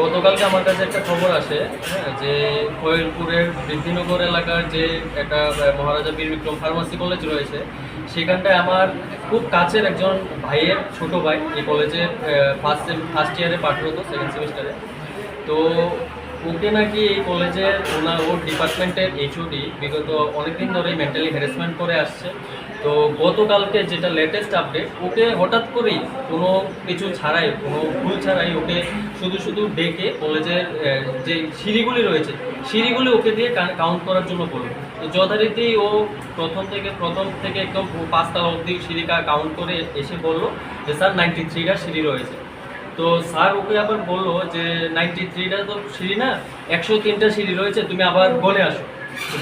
গতকালকে আমার কাছে একটা খবর আসে হ্যাঁ, যে কোয়েলপুরের বৃদ্ধিনগর এলাকার যে একটা মহারাজা বীর বিক্রম ফার্মাসি কলেজ রয়েছে সেখানটায় আমার খুব কাছের একজন ভাইয়ের ছোট ভাই এই কলেজে ফার্স্ট ফার্স্ট ইয়ারে পাঠরত সেকেন্ড সেমিস্টারে তো ওকে নাকি এই কলেজের ওনার ওর ডিপার্টমেন্টের এইচওডি বিগত অনেকদিন ধরেই মেন্টালি হ্যারাসমেন্ট করে আসছে। তো গতকালকে যেটা লেটেস্ট আপডেট ওকে হঠাৎ করেই কোনো কিছু ছাড়াই, কোনো ভুল ছাড়াই ওকে শুধু শুধু ডেকে কলেজের যে সিঁড়িগুলি রয়েছে, সিঁড়িগুলি ওকে দিয়ে কাউন্ট করার জন্য বলল। তো যথারীতি ও প্রথম থেকে প্রথম থেকে একদম পাঁচতলা অবধি সিঁড়ি কাউন্ট করে এসে বলল যে, স্যার নাইনটি থ্রিটা সিঁড়ি রয়েছে। তো স্যার ওকে আবার বলল যে নাইনটি থ্রিটা তো সিঁড়ি না একশো তিনটা সিঁড়ি রয়েছে তুমি আবার গনে আসো।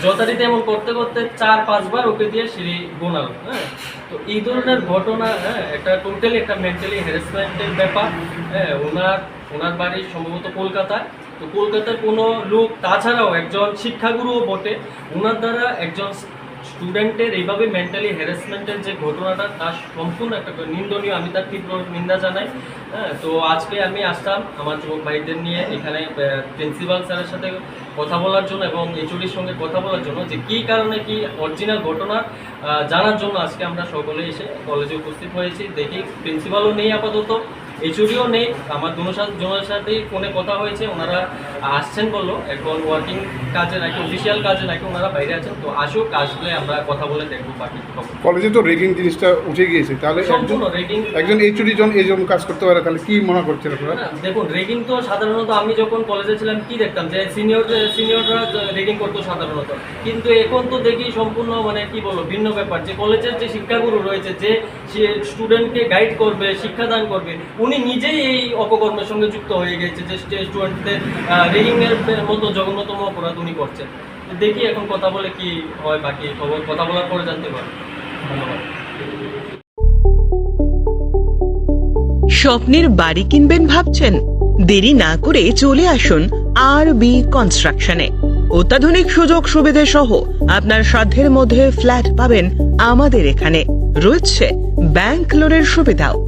যথারীতি এমন করতে করতে চার পাঁচবার ওকে দিয়ে সিঁড়ি গোনালো হ্যাঁ? তো এই ধরনের ঘটনা হ্যাঁ একটা টোটালি একটা মেন্টালি হ্যারাসমেন্টের ব্যাপার হ্যাঁ ওনার ওনার বাড়ি সম্ভবত কলকাতায়। তো কলকাতার কোনো লোক তাছাড়াও একজন শিক্ষাগুরুও বটে। ওনার দ্বারা একজন স্টুডেন্টের এইভাবে মেন্টালি হ্যারাসমেন্টের যে ঘটনাটা তার সম্পূর্ণ একটা নিন্দনীয়। আমি তার তীব্র নিন্দা জানাই হ্যাঁ? তো আজকে আমি আসলাম আমার যুবক ভাইদের নিয়ে এখানে প্রিন্সিপাল স্যারের সাথে কথা বলার জন্য এবং এইচওডির সঙ্গে কথা বলার জন্য যে কী কারণে কি অরিজিনাল ঘটনা জানার জন্য আজকে আমরা সকলে এসে কলেজে উপস্থিত হয়েছি। দেখি, প্রিন্সিপালও নেই আপাতত। এইচওডিও নেই আমার দুজনের সাথে দুজনের সাথেই ফোনে কথা হয়েছে ওনারা আসছেন বলল এখন ওয়ার্কিং কাজে নাকি অফিসিয়াল কাজে নাকি ওনারা বাইরে আছেন তো আসুক আসলে আমরা কথা বলে দেখব বাকি কলেজে তো রেগিং জিনিসটা উঠে গিয়েছে তাহলে একজন সম্পূর্ণ রেটিং একজন এইচডি জন এই জন কাজ করতে পারে তাহলে কি মনে করছেন আপনারা? দেখুন রেগিং তো সাধারণত আমি যখন কলেজে ছিলাম কি দেখতাম যে সিনিয়র সিনিয়ররা রেগিং করতো সাধারণত। কিন্তু এখন তো দেখি সম্পূর্ণ মানে কি বলব ভিন্ন ব্যাপার। যে কলেজের যে শিক্ষাগুরু রয়েছে যে সে স্টুডেন্টকে গাইড করবে শিক্ষাদান করবে উনি নিজেই এই অপকর্মের সঙ্গে যুক্ত হয়ে গেছে যে স্টুডেন্টদের রেগিং এর মতো জঘন্যতম অপরাধ উনি করছেন। দেখি এখন কথা বলে কি হয় বাকি খবর। কথা বলার পরে জানতে পারব। ধন্যবাদ। স্বপ্নের বাড়ি কিনবেন ভাবছেন? দেরি না করে চলে আসুন আর বি কনস্ট্রাকশনে অত্যাধুনিক সুযোগ সুবিধে সহ আপনার সাধ্যের মধ্যে ফ্ল্যাট পাবেন আমাদের এখানে। রয়েছে ব্যাংক লোনের সুবিধাও।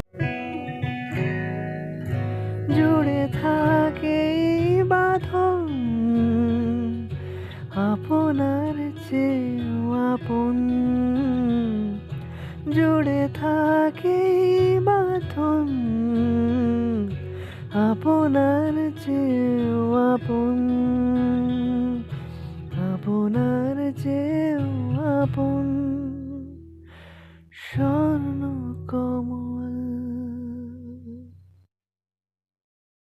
যে আপন। জুড়ে থাকে বাঁধন আপনার যে আপন। আপনার যে আপন। সব